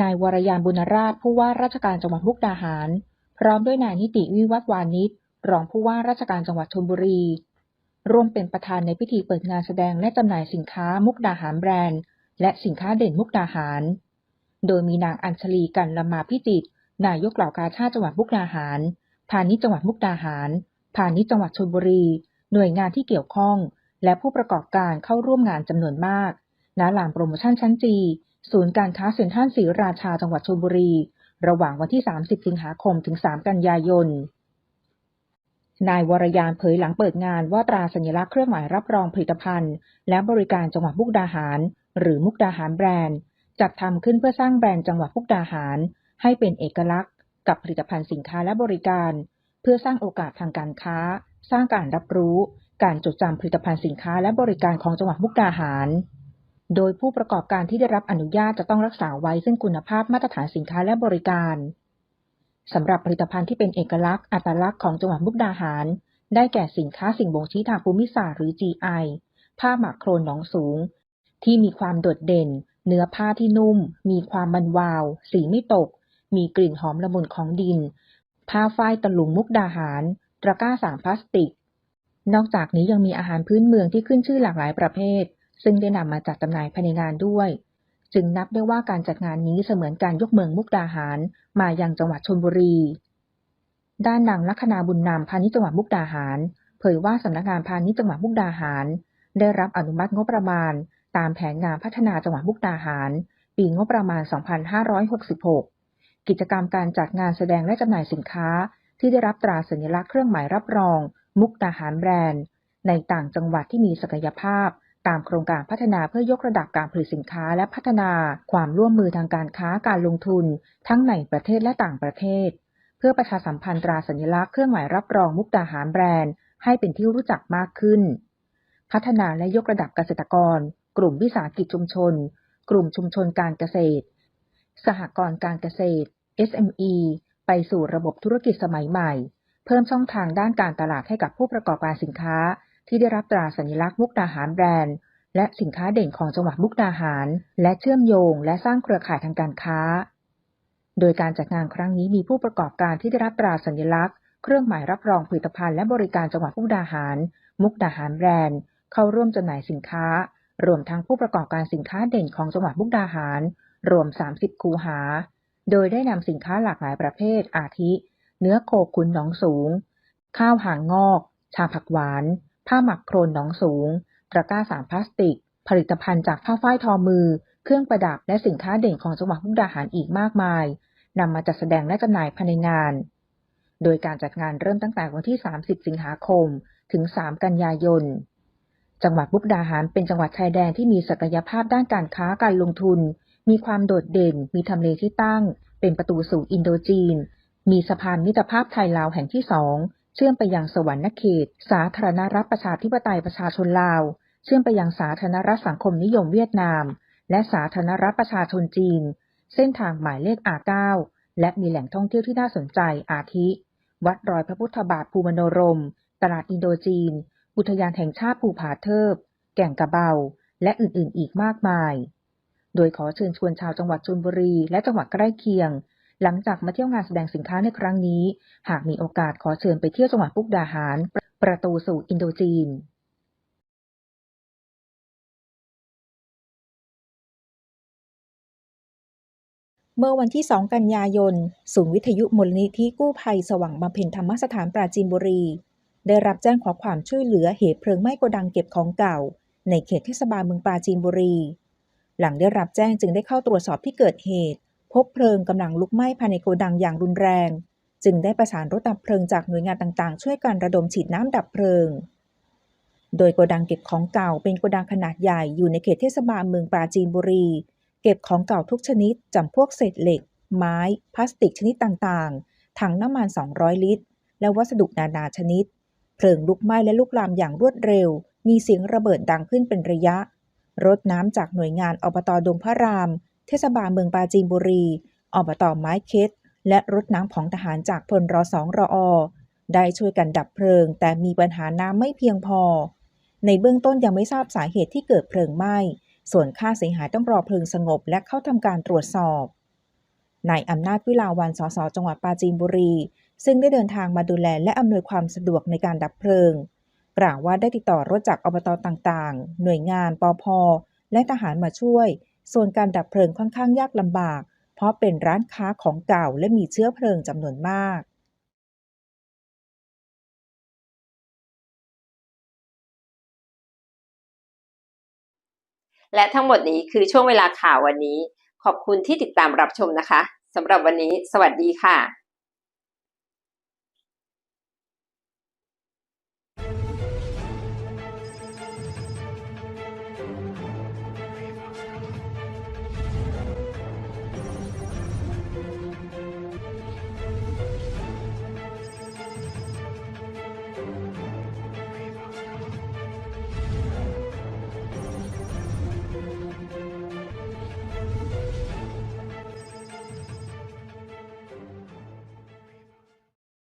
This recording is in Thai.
นายวรยานบุญราชผู้ว่าราชการจังหวัดมุกดาหาร พร้อมด้วยนายนิติวิวัฒวานิชรองผู้ว่าราชการจังหวัดชลบุรี ร่วมเป็นประธานในพิธีเปิดงานแสดงและจำหน่ายสินค้ามุกดาหารแบรนด์ และสินค้าเด่นมุกดาหาร โดยมีนางอัญชลีกันลมาพิจิตรนายกเหล่ากาชาติจังหวัดมุกดาหาร พาณิชย์จังหวัดมุกดาหาร พาณิชย์จังหวัดชลบุรี หน่วยงานที่เกี่ยวข้อง และผู้ประกอบการเข้าร่วมงานจำนวนมากณลานโปรโมชั่นชั้นจี ศูนย์การค้าเซ็นทรัลศรีราชาจังหวัดชลบุรี ระหว่างวันที่ 30 สิงหาคมถึง 3 กันยายน นายวรยานเผยหลังเปิดงานว่าตราสัญลักษณ์เครื่องหมายรับรองผลิตภัณฑ์ และบริการจังหวัดมุกดาหาร หรือมุกดาหารแบรนด์ จัดทำขึ้นเพื่อสร้างแบรนด์จังหวัดมุกดาหาร ให้เป็นเอกลักษณ์ กับผลิตภัณฑ์สินค้าและบริการ เพื่อสร้างโอกาสทางการค้า สร้างการรับรู้ การจดจำผลิตภัณฑ์สินค้าและบริการของจังหวัดมุกดาหาร โดยผู้ประกอบการที่ได้รับอนุญาตจะต้องรักษาไว้ซึ่งคุณภาพมาตรฐานสินค้าและบริการสำหรับผลิตภัณฑ์ที่เป็นเอกลักษณ์อัตลักษณ์ของจังหวัดมุกดาหาร ได้แก่สินค้าสิ่งบ่งชี้ทางภูมิศาสตร์หรือ GI ผ้าหมักโครนหนองสูง ที่มีความโดดเด่น เนื้อผ้าที่นุ่ม มีความมันวาว สีไม่ตก มีกลิ่นหอมละมุนของดิน ผ้าฝ้ายตะลุงมุกดาหาร ตะกร้าสางพลาสติก นอกจากนี้ยังมีอาหารพื้นเมืองที่ขึ้นชื่อหลากหลายประเภท ซึ่งได้นำมาจัดจำหน่ายภายในงานด้วย จึงนับได้ว่าการจัดงานนี้เสมือนการยกเมืองมุกดาหาร มายังจังหวัดชลบุรี ด้านนางลัคนาบุญนำพาณิชย์จังหวัดมุกดาหาร เผยว่าสำนักงานพาณิชย์จังหวัดมุกดาหาร ได้รับอนุมัติงบประมาณ ตามแผนงานพัฒนาจังหวัดมุกดาหาร ปีงบประมาณ 2566 กิจกรรมการจัดงานแสดงและจำหน่ายสินค้า ที่ได้รับตราสัญลักษณ์เครื่องหมายรับรอง มุกดาหารแบรนด์ ในต่างจังหวัดที่มีศักยภาพ ตามโครงการพัฒนาเพื่อยกระดับการผลิตสินค้าและพัฒนาความร่วมมือทางการค้าการลงทุน ทั้งในประเทศและต่างประเทศ เพื่อประชาสัมพันธ์ตราสัญลักษณ์เครื่องหมายรับรองมุกดาหารแบรนด์ ให้เป็นที่รู้จักมากขึ้น พัฒนาและยกระดับเกษตรกร กลุ่มวิสาหกิจชุมชน กลุ่มชุมชนการเกษตร สหกรณ์การเกษตร SME ไปสู่ระบบธุรกิจสมัยใหม่ เพิ่มช่องทางด้านการตลาดให้กับผู้ประกอบการสินค้า ที่ได้รับตราสัญลักษณ์มุกดาหารแบรนด์ และสินค้าเด่นของจังหวัดมุกดาหาร และเชื่อมโยง และสร้างเครือข่ายทางการค้า โดยการจัดงานครั้งนี้มีผู้ประกอบการที่ได้รับตราสัญลักษณ์ เครื่องหมายรับรองผลิตภัณฑ์และบริการจังหวัดมุกดาหาร มุกดาหารแบรนด์ เข้าร่วมจำหน่ายสินค้า รวมทั้งผู้ประกอบการสินค้าเด่นของจังหวัดมุกดาหาร รวม 30 คูหา โดยได้นำสินค้าหลากหลายประเภท อาทิ เนื้อโคขุนหนองสูง ข้าวหางงอก ชาผักหวาน ผ้าหมักโครนหนองสูง ตะกร้าสารพลาสติก ผลิตภัณฑ์จากผ้าฝ้ายทอมือ เครื่องประดับและสินค้าเด่นของจังหวัดมุกดาหารอีกมากมายนำมาจัดแสดงและจำหน่ายภายในงาน โดยการจัดงานเริ่มตั้งแต่วันที่ 30 สิงหาคม ถึง 3 กันยายน จังหวัดมุกดาหารเป็นจังหวัดชายแดนที่มีศักยภาพด้านการค้าการลงทุน มีความโดดเด่น มีทำเลที่ตั้ง เป็นประตูสู่อินโดจีน มีสะพานมิตรภาพไทยลาวแห่งที่สอง เชื่อมไปยังสวรรณเขต สาธารณรัฐประชาธิปไตยประชาชนลาว เชื่อมไปยังสาธารณรัฐสังคมนิยมเวียดนาม และสาธารณรัฐประชาชนจีน เส้นทางหมายเลข R9 และมีแหล่งท่องเที่ยวที่น่าสนใจอาทิ วัดรอยพระพุทธบาทภูมโนรม ตลาดอินโดจีน อุทยานแห่งชาติภูผาเทิบ แก่งกระเบา และอื่นๆ อีกมากมาย โดยขอเชิญชวนชาวจังหวัดชลบุรีและจังหวัดใกล้เคียง หลังจากมาเที่ยวงานแสดงสินค้าในครั้งนี้ หากมีโอกาสขอเชิญไปเที่ยวจังหวัดมุกดาหาร ประตูสู่อินโดจีนเมื่อวันที่ 2 กันยายน ศูนย์วิทยุมูลนิธิกู้ภัยสว่างบำเพ็ญธรรมสถานปราจีนบุรี ได้รับแจ้งขอความช่วยเหลือเหตุเพลิงไหม้โกดังเก็บของเก่า ในเขตเทศบาลเมืองปราจีนบุรี หลังได้รับแจ้งจึงได้เข้าตรวจสอบที่เกิดเหตุ พบเพลิงกำลังลุกไหม้ภายในโกดังอย่างรุนแรง จึงได้ประสานรถดับเพลิงจากหน่วยงานต่างๆ ช่วยกันระดมฉีดน้ำดับเพลิง โดยโกดังเก็บของเก่าเป็นโกดังขนาดใหญ่อยู่ในเขตเทศบาลเมืองปราจีนบุรี เก็บของเก่าทุกชนิดจำพวกเศษเหล็ก ไม้ พลาสติกชนิดต่างๆ ถังน้ำมัน 200 ลิตร และวัสดุนานาชนิด เพลิงลุกไหม้และลุกลามอย่างรวดเร็ว มีเสียงระเบิดดังขึ้นเป็นระยะรถน้ำจากหน่วยงานอบตดงพระราม เทศบาลเมืองปราจีนบุรีอบตไม้เค็ดและรถน้ำของทหารจากพลรสองรออได้ช่วยกันดับเพลิง แต่มีปัญหาน้ำไม่เพียงพอ ในเบื้องต้นยังไม่ทราบสาเหตุที่เกิดเพลิงไหม้ส่วนค่าเสียหายต้องรอเพลิงสงบและเข้าทำการตรวจสอบนายอำนาจวิลาวันสสจังหวัดปราจีนบุรี ซึ่งได้เดินทางมาดูแลและอำนวยความสะดวกในการดับเพลิง กล่าวว่าได้ติดต่อรถจากอบตต่างๆ หน่วยงานปอพและทหารมาช่วย ส่วนการดับเพลิงค่อนข้างยากลำบาก เพราะเป็นร้านค้าของเก่าและมีเชื้อเพลิงจำนวนมากและทั้งหมดนี้คือช่วงเวลาข่าววันนี้ ขอบคุณที่ติดตามรับชมนะคะสำหรับวันนี้ สวัสดีค่ะ